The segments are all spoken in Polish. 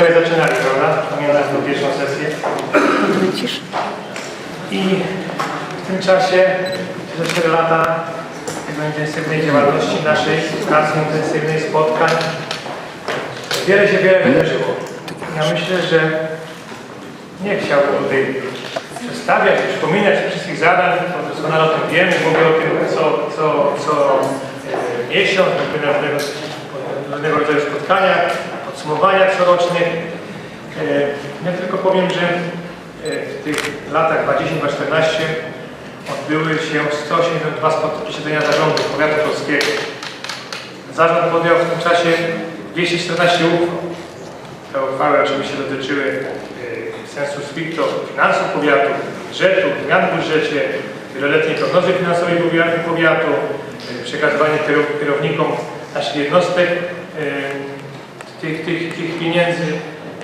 wczoraj zaczynali, prawda? Pamiętam tą pierwszą sesję. I w tym czasie, przez 4 lata tego intensywnej działalności naszej, pracy intensywnej, spotkań, wiele się wiele wydarzyło. Ja myślę, że nie chciałbym tutaj przedstawiać, przypominać wszystkich zadań, bo doskonale o tym wiemy, mówię o tym co, co, co e, miesiąc, różnego rodzaju spotkania, podsumowaniach corocznych. E, Ja tylko powiem, że e, w tych latach 20-14 odbyły się 182 spot- posiedzenia zarządu powiatu polskiego. Zarząd podjął w tym czasie 214 uchwał. Te uchwały oczywiście dotyczyły e, sensu stricto finansów powiatu, budżetu, zmian w budżecie, wieloletniej prognozy finansowej powiatu, powiatu przekazywanie kierow- kierownikom naszych jednostek tych, tych, tych pieniędzy,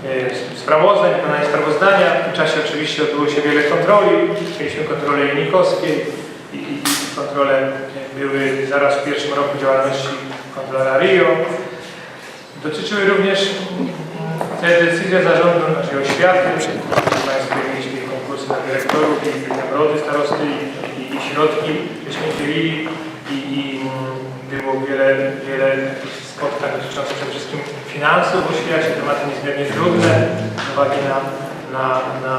e, sprawozdań, wykonanie sprawozdania. W tym czasie oczywiście odbyło się wiele kontroli. Mieliśmy kontrolę Janikowskiej i, i kontrole e, były zaraz w pierwszym roku działalności kontrola Rio. Dotyczyły również te decyzje zarządu naszej oświaty. Państwo mieliśmy konkursy na dyrektorów i nagrody starosty i, i, i środki, żeśmy dzielili i, i mm, było wiele, wiele spotkań dotyczących przede wszystkim finansów w oświacie, tematy niezmiernie trudne z uwagi na, na, na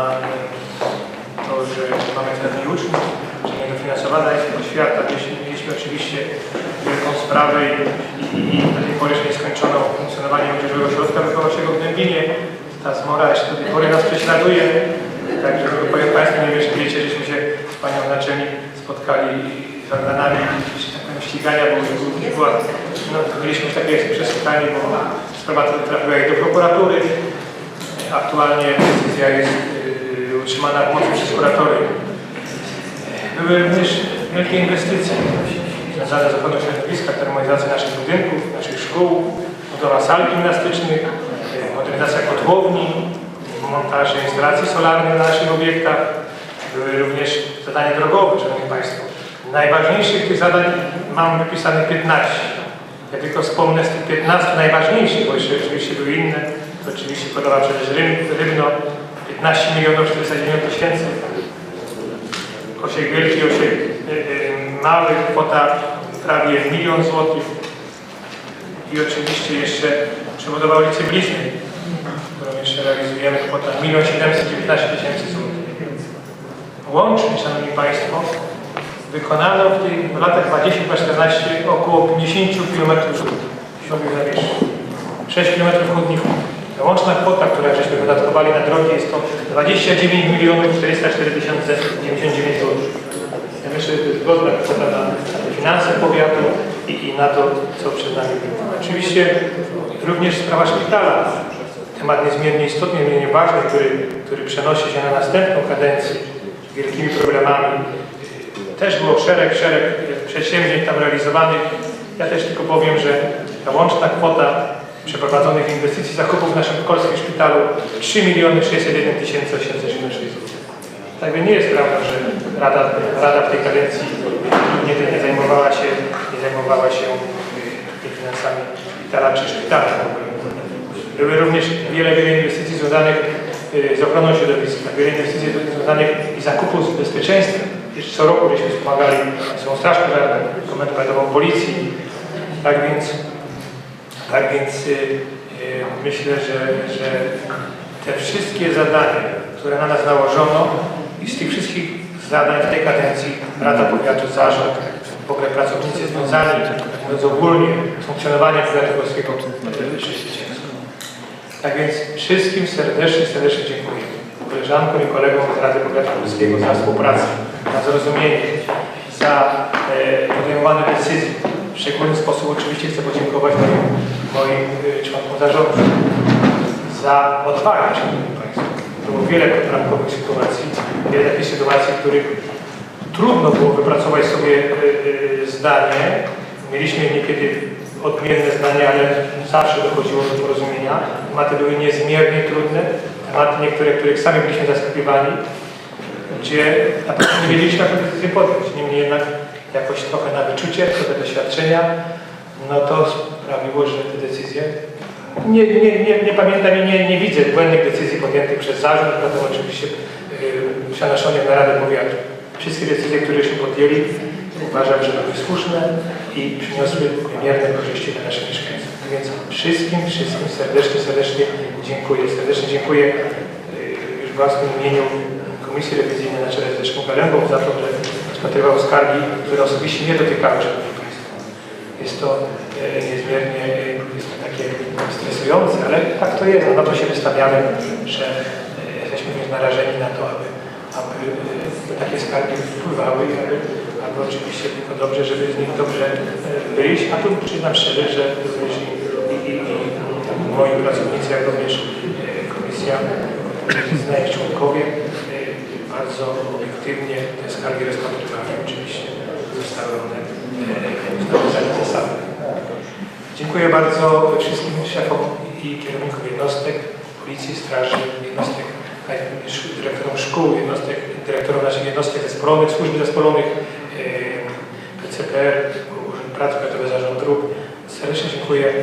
to, że mamy wtedy uczniów, że niedofinansowana jest oświata. Mieliśmy, oczywiście wielką sprawę i, i, i do tej pory jeszcze nieskończoną funkcjonowanie Młodzieżowego Ośrodka Wychowawczego w Dębinie. Ta zmora jeszcze do tej pory nas prześladuje. Także powiem Państwu, nie wiem, czy wiecie, żeśmy się z Panią Naczelnik spotkali z organami ścigania, bo była, no, byliśmy w takiej przesłuchani, bo sprawa trafiła jak do prokuratury. Aktualnie decyzja jest yy, utrzymana w mocy przez kuratorium. Były również wielkie inwestycje związane z ochroną środowiska, termoizacją naszych budynków, naszych szkół, budowa sal gimnastycznych, yy, modernizacja kotłowni, montaż instalacji solarnych na naszych obiektach. Były również zadania drogowe, Szanowni Państwo. Najważniejszych tych zadań mam wypisanych 15. Ja tylko wspomnę z tych 15 najważniejszych, bo jeszcze oczywiście były inne. Oczywiście podoba przecież Rybno 15 milionów 409 tysięcy. Osiek Wielki, Osiek y, y, Mały, kwota prawie milion złotych. I oczywiście jeszcze przebudowa ulicy Bliznej, którą jeszcze realizujemy, kwota 1 719 tysięcy złotych. Łącznie, Szanowni Państwo, wykonano w tych w latach 20-14 około 50 km środków nawierzchni. 6 km chodników. Ta łączna kwota, którą żeśmy wydatkowali na drogi jest to 29 milionów 404 tysiące 99 zł. Ja myślę, że to jest godna kwota na, finanse powiatu i, i na to, co przed nami. Oczywiście również sprawa szpitala. Temat niezmiernie istotny, niezmiernie ważny, który, który przenosi się na następną kadencję z wielkimi problemami. Też było szereg, szereg przedsięwzięć tam realizowanych. Ja też tylko powiem, że ta łączna kwota przeprowadzonych inwestycji zakupów w naszym polskim szpitalu 3 miliony 601 tysięcy 876 zł. Więc nie jest prawda, że Rada, Rada w tej kadencji nie, nie zajmowała się, nie zajmowała się tymi finansami szpitala czy szpitala. Były również wiele, wiele inwestycji związanych y, z ochroną środowiska, wiele inwestycji związanych i zakupów z bezpieczeństwem. Jeszcze co roku żeśmy wspomagali swoją straż pożarną, komendę policji. Tak więc, tak więc y, y, myślę, że, że te wszystkie zadania, które na nas nałożono i z tych wszystkich zadań w tej kadencji Rada Powiatu, Zarząd, w ogóle pracownicy związani, mówiąc ogólnie, z funkcjonowaniem powiatu polskiego. Tak więc wszystkim serdecznie, serdecznie dziękuję. Koleżankom i kolegom z Rady Powiatu Polskiego za współpracę, za zrozumienie, za e, podejmowane decyzje. W szczególny sposób oczywiście chcę podziękować moim, moim e, członkom zarządu za odwagę, Szanowni Państwo. Było wiele kontraktkowych sytuacji, wiele takich sytuacji, w których trudno było wypracować sobie e, zdanie. Mieliśmy niekiedy odmienne zdania, ale zawsze dochodziło do porozumienia. Tematy były niezmiernie trudne, tematy niektóre, których sami byliśmy zaskakiwani, gdzie naprawdę nie wiedzieliśmy, jaką decyzję podjąć. Niemniej jednak jakoś trochę na wyczucie, trochę doświadczenia no to sprawiło, że te decyzje nie, nie, nie, nie pamiętam i nie, nie widzę błędnych decyzji podjętych przez zarząd, potem oczywiście yy, przenoszone na Radę Powiatu. Wszystkie decyzje, które się podjęli, uważam, że były słuszne i przyniosły wymierne korzyści dla naszych mieszkańców. Więc wszystkim, wszystkim serdecznie, serdecznie dziękuję. Serdecznie dziękuję yy, już w własnym imieniu Komisji Rewizyjnej na czele ze Leszką Galębą za to, że rozpatrywał skargi, które osobiście nie dotykały Szanowni Państwo. Jest to e, niezmiernie e, jest to takie stresujące, ale tak to jest. No, na to się wystawiamy, że e, jesteśmy narażeni na to, aby, aby takie skargi wpływały i aby, aby oczywiście tylko dobrze, żeby z nich dobrze wyjść. A tu przyznam szczerze, że również i, i, i, moi pracownicy, jak również komisja, ich członkowie bardzo obiektywnie te skargi rozpatrywali. Oczywiście zostały one e, wprowadzone zasady. Dziękuję bardzo wszystkim szefom i kierownikom jednostek, policji, straży, jednostek, dyrektorom szkół, jednostek, dyrektorom naszych jednostek zespolowych, służb zespolonych, e, PCPR, Urząd Pracy, Powiatowy Zarząd Dróg. Serdecznie dziękuję e,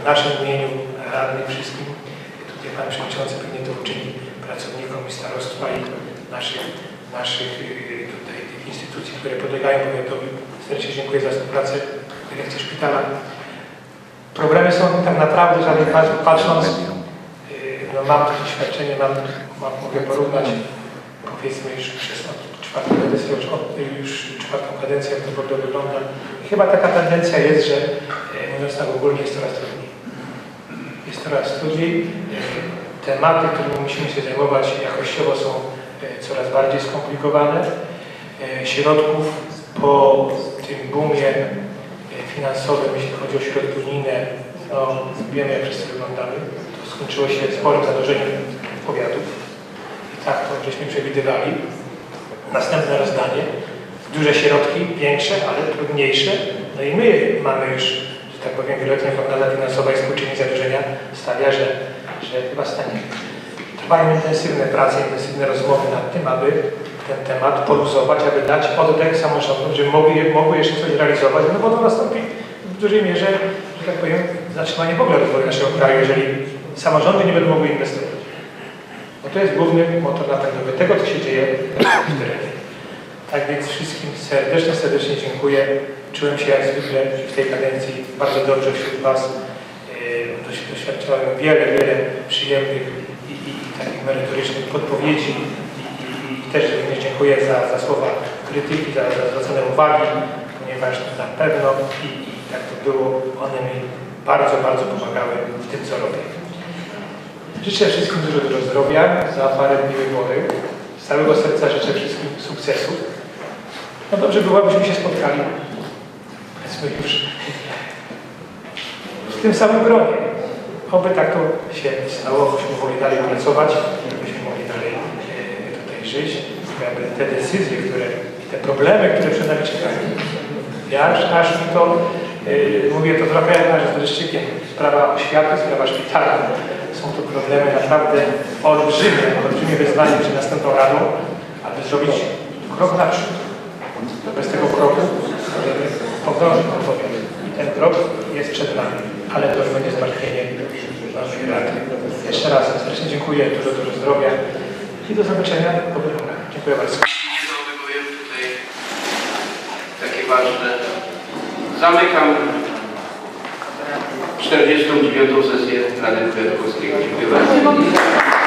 w naszym imieniu radnym wszystkim. Tutaj Pan Przewodniczący pewnie to uczyni pracownikom i starostwa i naszych, naszych e, tutaj tych instytucji, które podlegają powiatowi. Serdecznie dziękuję za współpracę dyrekcji szpitala. Problemy są tak naprawdę, żadnej patrz- patrząc, yy, no mam to doświadczenie, mam, mam, mogę porównać powiedzmy już przez od czwartą kadencję, już, od, już czwartą kadencję, jak to w ogóle wygląda. Chyba taka tendencja jest, że mówiąc tak ogólnie jest coraz trudniej. Jest coraz trudniej. Tematy, którymi musimy się zajmować jakościowo są yy, coraz bardziej skomplikowane. Yy, Środków po tym boomie e, finansowym, jeśli chodzi o środki unijne, no wiemy jak wszyscy wyglądamy. To skończyło się sporym zadłużeniem powiatów. I tak to żeśmy przewidywali. Następne rozdanie. Duże środki, większe, ale trudniejsze. No i my mamy już, że tak powiem, wieloletnia prognoza finansowa i współczynnik zadłużenia stawia, że, że chyba stanie. Trwają intensywne prace, intensywne rozmowy nad tym, aby ten temat poluzować, aby dać oddech samorządom, żeby mogły, mogły jeszcze coś realizować, no bo to nastąpi w dużej mierze, że tak powiem, zatrzymanie w ogóle rozwoju naszego kraju, jeżeli samorządy nie będą mogły inwestować. Bo to jest główny motor napędowy tego, co się dzieje w terenie. Tak więc wszystkim serdecznie, serdecznie dziękuję. Czułem się jak zwykle w tej kadencji bardzo dobrze wśród Was. Doś- Doświadczyłem wiele, wiele przyjemnych i, i, i takich merytorycznych podpowiedzi i, i, też również dziękuję za, za słowa krytyki, za, za uwagi, ponieważ na pewno i, i tak to było, one mi bardzo, bardzo pomagały w tym, co robię. Życzę wszystkim dużo, dużo zdrowia, za parę dni wybory. Z całego serca życzę wszystkim sukcesów. No dobrze było, abyśmy się spotkali, powiedzmy już, w tym samym gronie. Oby tak to się stało, byśmy mogli dalej pracować, byśmy mogli dalej e, tutaj żyć, aby te decyzje, które, te problemy, które przed nami czekają. Ja aż, aż mi to, e, mówię to trochę aż z dreszczykiem, sprawa oświaty, sprawa szpitala. Są to problemy naprawdę olbrzymie, olbrzymie wyzwanie przed następną radą, aby zrobić krok naprzód. Bez tego kroku możemy ten powiat. I ten krok jest przed nami, ale to już będzie zmartwienie. Jeszcze raz serdecznie dziękuję, dużo, dużo zdrowia i do zobaczenia po wyborach. Dziękuję bardzo. Nie zachowuję tutaj takie ważne. Zamykam 49. sesję Rady Polskiego. Dziękuję bardzo.